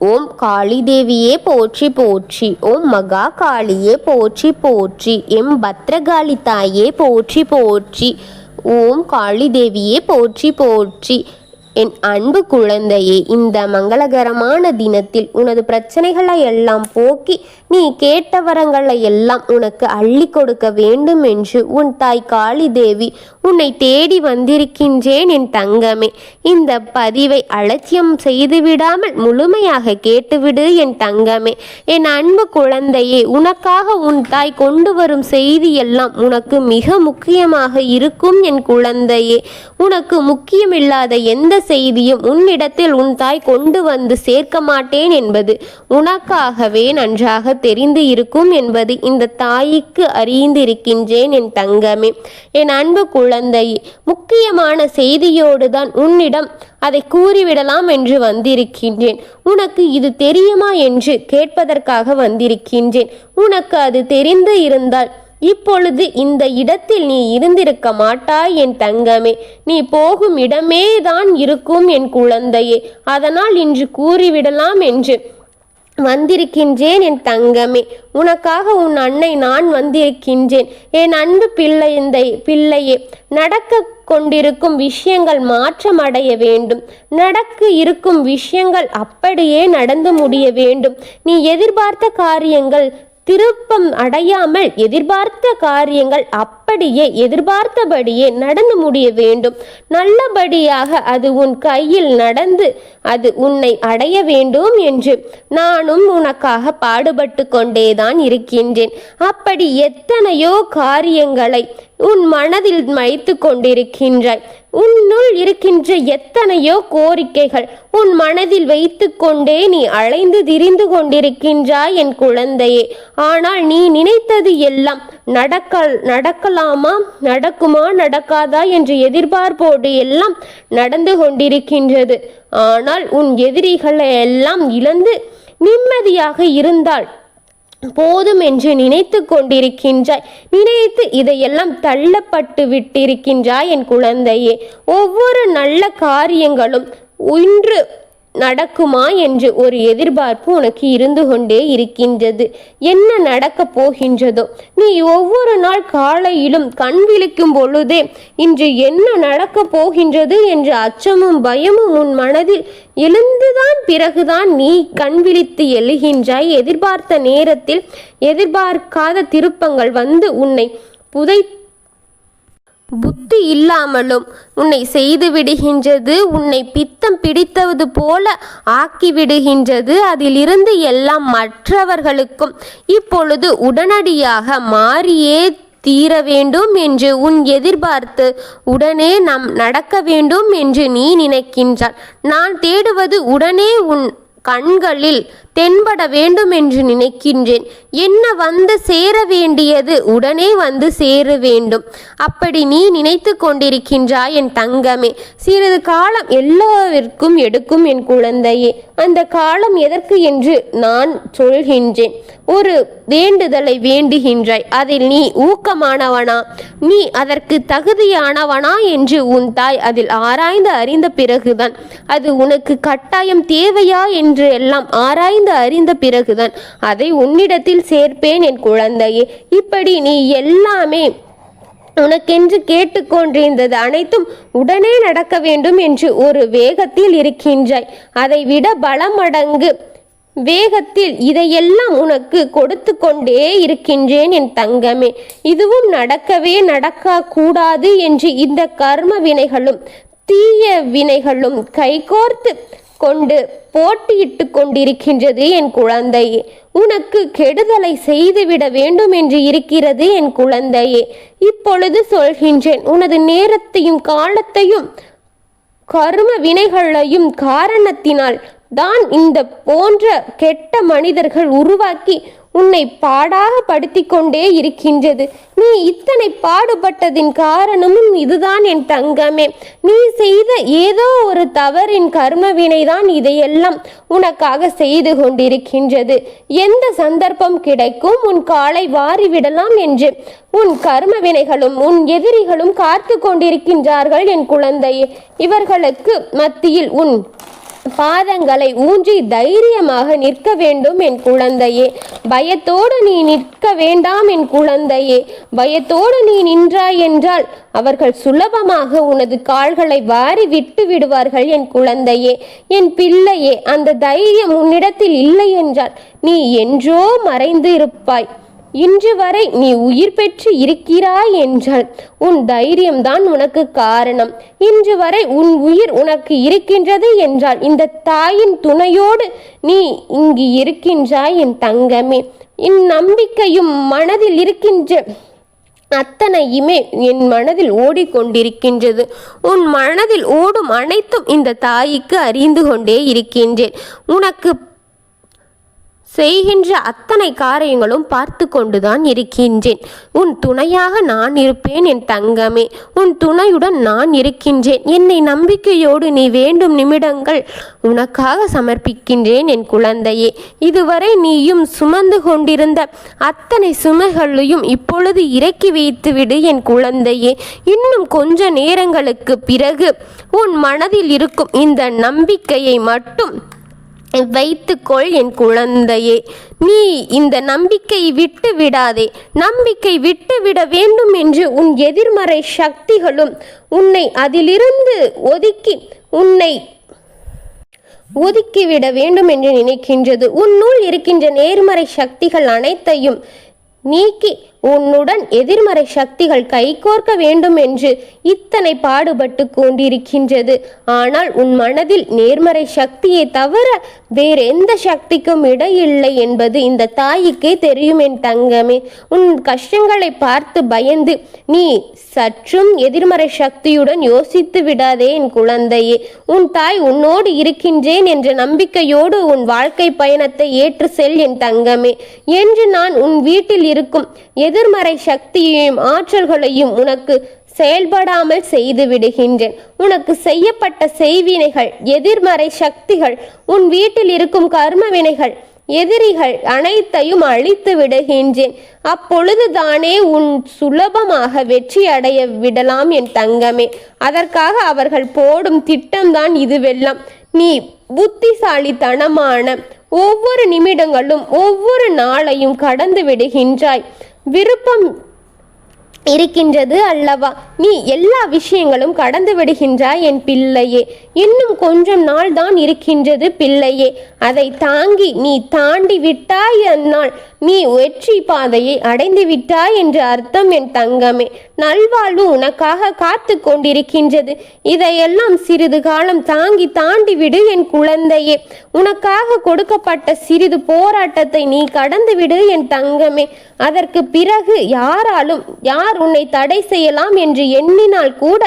ஓம் காளி தேவியே போற்றி போற்றி ஓம் மகா காளியே போற்றி போற்றி எம் பத்ரகாளி தாயே போற்றி போற்றி ஓம் காளி தேவியே போற்றி போற்றி. என் அன்பு குழந்தையே இந்த மங்களகரமான தினத்தில் உனது பிரச்சனைகளை எல்லாம் போக்கி நீ கேட்ட வரங்களை எல்லாம் உனக்கு அள்ளி கொடுக்க வேண்டும் என்று உன் தாய் காளி தேவி உன்னை தேடி வந்திருக்கின்றேன் என் தங்கமே. இந்த பதிவை அலட்சியம் செய்துவிடாமல் முழுமையாக கேட்டுவிடு என் தங்கமே. என் அன்பு குழந்தையே உனக்காக உன் தாய் கொண்டு வரும் செய்தி எல்லாம் உனக்கு மிக முக்கியமாக இருக்கும் என் குழந்தையே. உனக்கு முக்கியமில்லாத எந்த செய்தியும் உன்னிடத்தில் உன் தாய் கொண்டு வந்து சேர்க்க மாட்டேன் என்பது உனக்காகவே நன்றாக தெரிந்து இருக்கும் என்பது இந்த தாய்க்கு அறிந்திருக்கின்றேன் என் தங்கமே. என் அன்பு குழந்தை. முக்கியமான செய்தியோடு தான் உன்னிடம் அதை கூறிவிடலாம் என்று வந்திருக்கின்றேன். உனக்கு இது தெரியுமா என்று கேட்பதற்காக வந்திருக்கின்றேன். உனக்கு அது தெரிந்து இருந்தால் இப்பொழுது இந்த இடத்தில் நீ இருந்திருக்க மாட்டாய் என் தங்கமே. நீ போகும் இடமே தான் இருக்கும் என் குழந்தையே. அதனால் இன்று கூறிவிடலாம் என்று வந்திருக்கின்றேன் என் தங்கமே. உனக்காக உன் அன்னை நான் வந்திருக்கின்றேன். என் அன்பு பிள்ளை இந்த பிள்ளையே நடக்க கொண்டிருக்கும் விஷயங்கள் மாற்றம் அடைய வேண்டும். நடக்க இருக்கும் விஷயங்கள் அப்படியே நடந்து முடிய வேண்டும். நீ எதிர்பார்த்த காரியங்கள் திருப்பம் அடையாமல் எதிர்பார்த்த காரியங்கள் அப்படியே எதிர்பார்த்தபடியே நடந்து முடிய வேண்டும். நல்லபடியாக அது உன் கையில் நடந்து அது உன்னை அடைய வேண்டும் என்று நானும் உனக்காக பாடுபட்டு கொண்டேதான் இருக்கின்றேன். அப்படி எத்தனையோ காரியங்களை உன் மனதில் வைத்து கொண்டிருக்கின்றாய். உன்னுள் இருக்கின்ற எத்தனையோ கோரிக்கைகள் உன் மனதில் வைத்து கொண்டே நீ அலைந்து திரிந்து கொண்டிருக்கின்றாய் என் குழந்தையே. ஆனால் நீ நினைத்தது எல்லாம் நடக்க நடக்கலாமா? நடக்குமா? நடக்காதா? என்று எதிர்பார்ப்போடு எல்லாம் நடந்து கொண்டிருக்கின்றது. ஆனால் உன் எதிரிகளை எல்லாம் இழந்து நிம்மதியாக இருந்தால் போதும் என்று நினைத்து கொண்டிருக்கின்றாய். நினைத்து இதையெல்லாம் தள்ளப்பட்டு விட்டிருக்கின்றாய் என் குழந்தையே. ஒவ்வொரு நல்ல காரியங்களும் இன்று நடக்குமா என்று ஒரு எதிர்பார்ப்பு உனக்கு இருந்து கொண்டே இருக்கின்றது. என்ன நடக்கப் போகின்றதோ? நீ ஒவ்வொரு நாள் காலையிலும் கண் விழிக்கும் பொழுதே இன்று என்ன நடக்கப் போகின்றது என்ற அச்சமும் பயமும் உன் மனதில் எழுந்துதான் பிறகுதான் நீ கண் விழித்து எழுகின்றாய். எதிர்பார்த்த நேரத்தில் எதிர்பார்க்காத திருப்பங்கள் வந்து உன்னை புதை புத்தி இல்லாமலும் உன்னை செய்து விடுகின்றது உன்னை பித்தம் பிடித்தது போல ஆக்கி விடுகின்றது. அதிலிருந்து எல்லாம் மற்றவர்களுக்கும் இப்பொழுது உடனடியாக மாறியே தீர வேண்டும் என்று உன் எதிர்பார்த்து உடனே நம் நடக்க வேண்டும் என்று நீ நினைக்கின்றாய். நான் தேடுவது உடனே உன் கண்களில் தென்பட வேண்டும் என்று நினைக்கின்றேன். என்ன வந்து சேர வேண்டியது உடனே வந்து சேர வேண்டும். அப்படி நீ நினைத்து கொண்டிருக்கின்றாய் என் தங்கமே. சிறிது காலம் எல்லாவிற்கும் எடுக்கும் என் குழந்தையே. அந்த காலம் எதற்கு என்று நான் சொல்கின்றேன். ஒரு வேண்டுதலை வேண்டுகின்றாய். அதில் நீ ஊக்கமானவனா? நீ அதற்கு தகுதியானவனா என்று உன் தாய் அதில் ஆராய்ந்து அறிந்த பிறகுதான். அது உனக்கு கட்டாயம் தேவையா என்று என்று எல்லாம் ஆராய்ந்து அறிந்த பிறகுதான் அதை உன்னிடத்தில் சேர்ப்பேன் என் குழந்தையே. இப்படி நீ எல்லாமே உனக்கென்று கேட்டுக்கொண்டிருந்தது அனைத்தும் உடனே நடக்க வேண்டும் என்று ஒரு வேகத்தில் இருக்கின்றாய். அதை விட பலமடங்கு வேகத்தில் இதையெல்லாம் உனக்கு கொடுத்து கொண்டே இருக்கின்றேன் என் தங்கமே. இதுவும் நடக்கவே நடக்க கூடாது என்று இந்த கர்ம வினைகளும் தீய வினைகளும் கைகோர்த்து கொண்டு போட்டியிட்டு கொண்டிருக்கின்றது என் குழந்தை. உனக்கு கெடுதலை செய்துவிட வேண்டும் என்று இருக்கிறது என் குழந்தையே இப்பொழுது சொல்கின்றேன் உனது நேரத்தையும் காலத்தையும் கர்ம வினைகளையும் காரணத்தினால் தான் இந்த போன்ற கெட்ட மனிதர்கள் உருவாக்கி உன்னை பாடாக படுத்தி கொண்டே இருக்கின்றது. நீ இத்தனை பாடுபட்டதின் காரணமும் இதுதான் என் தங்கமே. நீ செய்த ஏதோ ஒரு தவறின் கர்ம வினைதான் இதையெல்லாம் உனக்காக செய்து கொண்டிருக்கின்றது. எந்த சந்தர்ப்பம் கிடைக்கும் உன் காலை வாரிவிடலாம் என்று. உன் கர்ம வினைகளும் உன் எதிரிகளும் காத்து கொண்டிருக்கின்றார்கள் என் குழந்தையே. இவர்களுக்கு மத்தியில் உன் பாதங்களை ஊன்றி தைரியமாக நிற்க வேண்டும் என் குழந்தையே. பயத்தோடு நீ நிற்க வேண்டாம் என் குழந்தையே. பயத்தோடு நீ நின்றாய் என்றால் அவர்கள் சுலபமாக உனது கால்களை வாரி விட்டு விடுவார்கள் என் குழந்தையே. என் பிள்ளையே அந்த தைரியம் உன்னிடத்தில் இல்லை என்றால் நீ என்றோ மறைந்து இருப்பாய். இன்று வரை நீ உயிர் பெற்று இருக்கிறாய் என்றால் உன் தைரியம்தான் உனக்கு காரணம். இன்று வரை உன் உயிர் உனக்கு இருக்கின்றது என்றால் இந்த தாயின் துணையோடு நீ இங்கு இருக்கின்றாய் என் தங்கமே. இந்நம்பிக்கையும் மனதில் இருக்கின்ற அத்தனையுமே என் மனதில் ஓடிக்கொண்டிருக்கின்றது. உன் மனதில் ஓடும் அனைத்தும் இந்த தாய்க்கு அறிந்து கொண்டே இருக்கின்றேன். உனக்கு செய்கின்ற அத்தனை காரியங்களும் பார்த்து கொண்டுதான் இருக்கின்றேன். உன் துணையாக நான் இருப்பேன் என் தங்கமே. உன் துணையுடன் நான் இருக்கின்றேன். என்னை நம்பிக்கையோடு நீ வேண்டும் நிமிடங்கள் உனக்காக சமர்ப்பிக்கின்றேன் என் குழந்தையே. இதுவரை நீயும் சுமந்து கொண்டிருந்த அத்தனை சுமைகளையும் இப்பொழுது இறக்கி வைத்துவிடு என் குழந்தையே. இன்னும் கொஞ்ச நேரங்களுக்கு பிறகு உன் மனதில் இருக்கும் இந்த நம்பிக்கையை மட்டும் வைத்துக்கொள் என் குழந்தையே. நீ இந்த நம்பிக்கை விட்டு விடாதே. நம்பிக்கை விட்டு விட வேண்டும் என்று உன் எதிர்மறை சக்திகளும் உன்னை அதிலிருந்து ஒதுக்கி உன்னை ஒதுக்கிவிட வேண்டும் என்று நினைக்கின்றது. உன்னுள் இருக்கின்ற நேர்மறை சக்திகள் அனைத்தையும் நீக்கி உன்னுடன் எதிர்மறை சக்திகள் கைகோர்க்க வேண்டும் என்று இத்தனை பாடுபட்டு கொண்டிருக்கின்றது. ஆனால் உன் மனதில் நேர்மறை சக்தியை தவிர வேற எந்த சக்திக்கும் இடையில்லை என்பது இந்த தாய்க்கே தெரியும் என் தங்கமே. உன் கஷ்டங்களை பார்த்து பயந்து நீ சற்றும் எதிர்மறை சக்தியுடன் யோசித்து விடாதே என் குழந்தையே. உன் தாய் உன்னோடு இருக்கின்றேன் என்ற நம்பிக்கையோடு உன் வாழ்க்கை பயணத்தை ஏற்று செல் என் தங்கமே. என்று நான் உன் வீட்டில் இருக்கும் எதிர்மறை சக்தியையும் ஆற்றல்களையும் உனக்கு செயல்படாமல் செய்து விடுகின்றேன். உனக்கு செய்யப்பட்ட செய்வினைகள் எதிர்மறை சக்திகள் உன் வீட்டில் இருக்கும் கர்மவினைகள் எதிரிகள் அனைத்தையும் அழித்து விடுகின்றேன். அப்பொழுது தானே உன் சுலபமாக வெற்றி அடைய விடலாம் என் தங்கமே. அதற்காக அவர்கள் போடும் திட்டம்தான் இதுவெல்லாம். நீ புத்திசாலித்தனமான ஒவ்வொரு நிமிடங்களும் ஒவ்வொரு நாளையும் கடந்து விடுகின்றாய். விருப்பம் இருக்கின்றது அல்லவா? நீ எல்லா விஷயங்களும் கடந்து விடுகின்றாய் என் பிள்ளையே. இன்னும் கொஞ்சம் நாள் தான் இருக்கின்றது பிள்ளையே. அதை தாங்கி நீ தாண்டி விட்டாய் அந்நாள் நீ வெற்றி பாதையை அடைந்து விட்டாய் என்று அர்த்தம் என் தங்கமே. நல்வாழ்வு உனக்காக காத்து கொண்டிருக்கின்றது. இதையெல்லாம் சிறிது காலம் தாங்கி தாண்டி விடு என் குழந்தையே. உனக்காக கொடுக்கப்பட்ட சிறிது போராட்டத்தை நீ கடந்து விடு என் தங்கமே. அதற்கு பிறகு யாராலும் யார் உன்னை தடை செய்யலாம் என்று எண்ணினால் கூட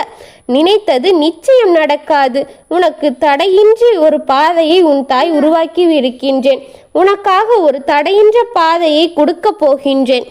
நினைத்தது நிச்சயம் நடக்காது. உனக்கு தடையின்றி ஒரு பாதையை உன் தாய் உருவாக்கி இருக்கின்றேன் உனக்காக ஒரு தடையின்ற பாதையை கொடுக்கப் போகின்றேன்.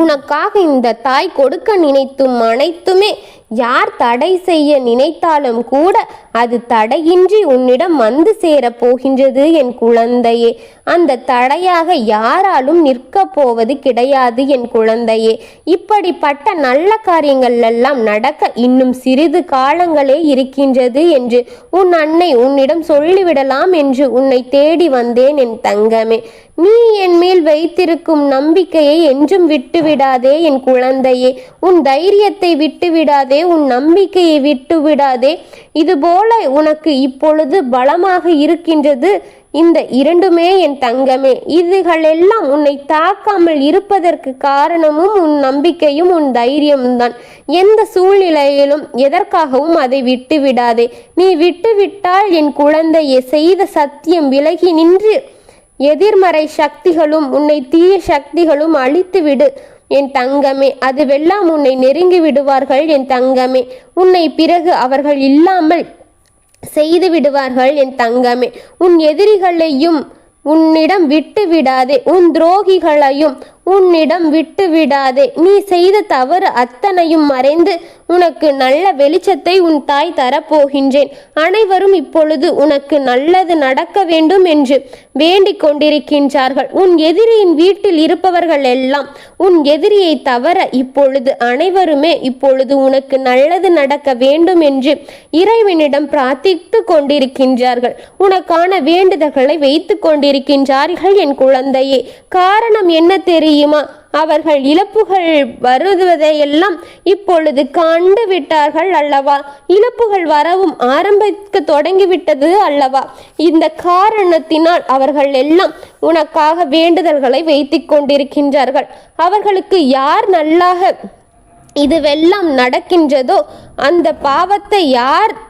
உனக்காக இந்த தாய் கொடுக்க நினைத்தும் அனைத்துமே யார் தடை செய்ய நினைத்தாலும் கூட அது தடையின்றி உன்னிடம் வந்து சேரப் போகின்றது என் குழந்தையே. அந்த தடையாக யாராலும் நிற்கப் போவது கிடையாது என் குழந்தையே. இப்படிப்பட்ட நல்ல காரியங்கள் எல்லாம் நடக்க இன்னும் சிறிது காலங்களே இருக்கின்றது என்று உன் அன்னை உன்னிடம் சொல்லிவிடலாம் என்று உன்னை தேடி வந்தேன் என் தங்கமே. நீ என் மேல் வைத்திருக்கும் நம்பிக்கையை என்றும் விட்டுவிடாதே என் குழந்தையே. உன் தைரியத்தை விட்டுவிடாதே உன் நம்பிக்கையை விட்டுவிடாதே இதுபோல உனக்கு இப்பொழுது பலமாக இருக்கின்றது. இந்த இரண்டுமே என் தங்கமே. இதுகளெல்லாம் உன்னை தாக்காமல் இருப்பதற்கு காரணமும் உன் நம்பிக்கையும் உன் தைரியமும் எந்த சூழ்நிலையிலும் எதற்காகவும் அதை விட்டு விடாதே. நீ விட்டுவிட்டால் என் குழந்தையை செய்த சத்தியம் விலகி நின்று எதிர்மறை சக்திகளும் உன்னை தீய சக்திகளும் அழித்துவிடு. என் தங்கமே அதுவெல்லாம் உன்னை நெருங்கி விடுவார்கள் என் தங்கமே. உன்னை பிறகு அவர்கள் இல்லாமல் செய்து விடுவார்கள் என் தங்கமே. உன் எதிரிகளையும் உன்னிடம் விட்டு விடாதே உன் துரோகிகளையும் உன்னிடம் விட்டு விடாதே. நீ செய்த தவறு அத்தனையும் மறைந்து உனக்கு நல்ல வெளிச்சத்தை உன் தாய் தரப்போகின்றேன். அனைவரும் இப்பொழுது உனக்கு நல்லது நடக்க வேண்டும் என்று வேண்டிக் கொண்டிருக்கின்றார்கள். உன் எதிரியின் வீட்டில் இருப்பவர்கள் எல்லாம் உன் எதிரியை தவற இப்பொழுது அனைவருமே இப்பொழுது உனக்கு நல்லது நடக்க வேண்டும் என்று இறைவனிடம் பிரார்த்தித்து கொண்டிருக்கின்றார்கள். உனக்கான வேண்டுதல்களை வைத்து கொண்டிருக்கின்றார்கள் என் குழந்தையே. காரணம் என்ன தெரியும்? அவர்கள் இழப்புகள் வருவதையெல்லாம் இப்பொழுது கண்டு விட்டார்கள் அல்லவா? இழப்புகள் வரவும் ஆரம்பிக்க தொடங்கிவிட்டது அல்லவா? இந்த காரணத்தினால் அவர்கள் எல்லாம் உனக்காக வேண்டுதல்களை வைத்துக் கொண்டிருக்கின்றார்கள். அவர்களுக்கு யார் நல்லாக இதுவெல்லாம் நடக்கின்றதோ அந்த பாவத்தை யார்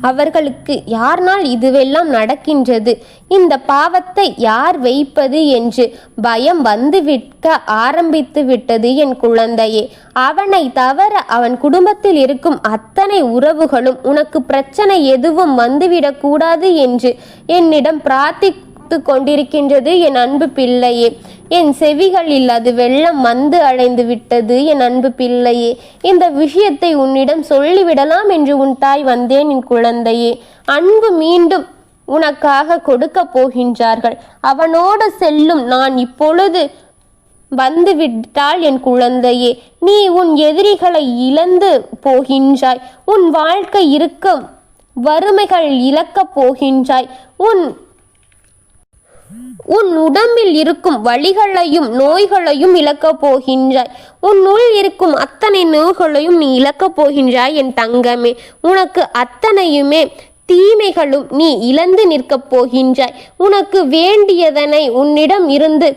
அவர்களுக்கு யார்னால் இதுவெல்லாம் நடக்கின்றது? இந்த பாவத்தை யார் வைப்பது என்று பயம் வந்துவிட்க ஆரம்பித்து விட்டது என் குழந்தையே. அவனை தவிர அவன் குடும்பத்தில் இருக்கும் அத்தனை உறவுகளும் உனக்கு பிரச்சனை எதுவும் வந்துவிடக்கூடாது என்று என்னிடம் பிரார்த்தித்து கொண்டிருக்கின்றது என் அன்பு பிள்ளையே. என் செவிகளில் அது வெள்ளம் வந்து அடைந்து விட்டது. என் அன்பு பிள்ளையே இந்த விஷயத்தை உன்னிடம் சொல்லிவிடலாம் என்று உன் தாய் வந்தேன் என் குழந்தையே. அன்பு மீண்டும் உனக்காக கொடுக்க போகின்றார்கள். அவனோடு செல்லும் நான் இப்பொழுது வந்துவிட்டாள் என் குழந்தையே நீ உன் எதிரிகளை இழந்து போகின்றாய். உன் வாழ்க்கை இருக்க வறுமைகள் இழக்கப் போகின்றாய். உன் உன் உடம்பில் இருக்கும் வழிகளையும் நோய்களையும் இழக்கப் போகின்றாய். உன் இருக்கும் அத்தனை நோய்களையும் நீ இழக்கப் போகின்றாய் என் தங்கமே. உனக்கு அத்தனையுமே தீமைகளும் நீ இழந்து நிற்கப் போகின்றாய். உனக்கு வேண்டியதனை உன்னிடம் இருந்து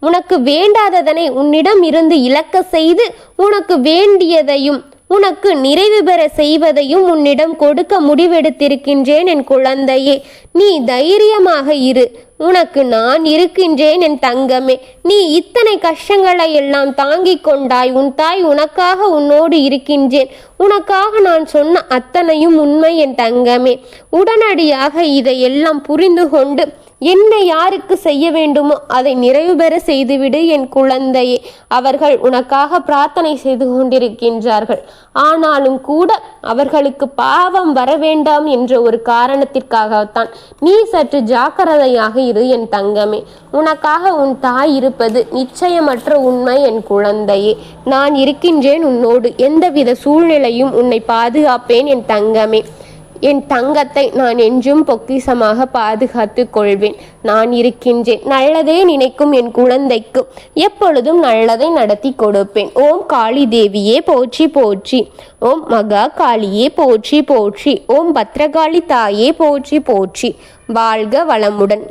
உனக்கு வேண்டாததனை உன்னிடம் இருந்து இழக்க செய்து உனக்கு வேண்டியதையும் உனக்கு நிறைவு பெற செய்வதையும் உன்னிடம் கொடுக்க முடிவெடுத்திருக்கின்றேன் என் குழந்தையே. நீ தைரியமாக இரு. உனக்கு நான் இருக்கின்றேன் என் தங்கமே. நீ இத்தனை கஷ்டங்களை எல்லாம் தாங்கிக் கொண்டாய். உன் தாய் உனக்காக உன்னோடு இருக்கின்றேன். உனக்காக நான் சொன்ன அத்தனையும் உண்மை என் தங்கமே. உடனடியாக இதையெல்லாம் புரிந்து கொண்டு என்ன யாருக்கு செய்ய வேண்டுமோ அதை நிறைவு பெற செய்துவிடு என் குழந்தையே. அவர்கள் உனக்காக பிரார்த்தனை செய்து கொண்டிருக்கின்றார்கள். ஆனாலும் கூட அவர்களுக்கு பாவம் வர வேண்டாம் என்ற ஒரு காரணத்திற்காகத்தான் நீ சற்று ஜாக்கிரதையாக இரு என் தங்கமே. உனக்காக உன் தாய் இருப்பது நிச்சயமற்ற உண்மை என் குழந்தையே. நான் இருக்கின்றேன் உன்னோடு. எந்தவித சூழ்நிலையும் உன்னை பாதுகாப்பேன் என் தங்கமே. என் தங்கத்தை நான் என்றும் பொக்கிசமாக பாதுகாத்து கொள்வேன். நான் இருக்கின்றேன். நல்லதே நினைக்கும் என் குழந்தைக்கு. எப்பொழுதும் நல்லதை நடத்தி கொடுப்பேன். ஓம் காளி தேவியே போற்றி போற்றி. ஓம் மகா காளியே போற்றி போற்றி. ஓம் பத்ரகாளி தாயே போற்றி போற்றி. வாழ்க வளமுடன்.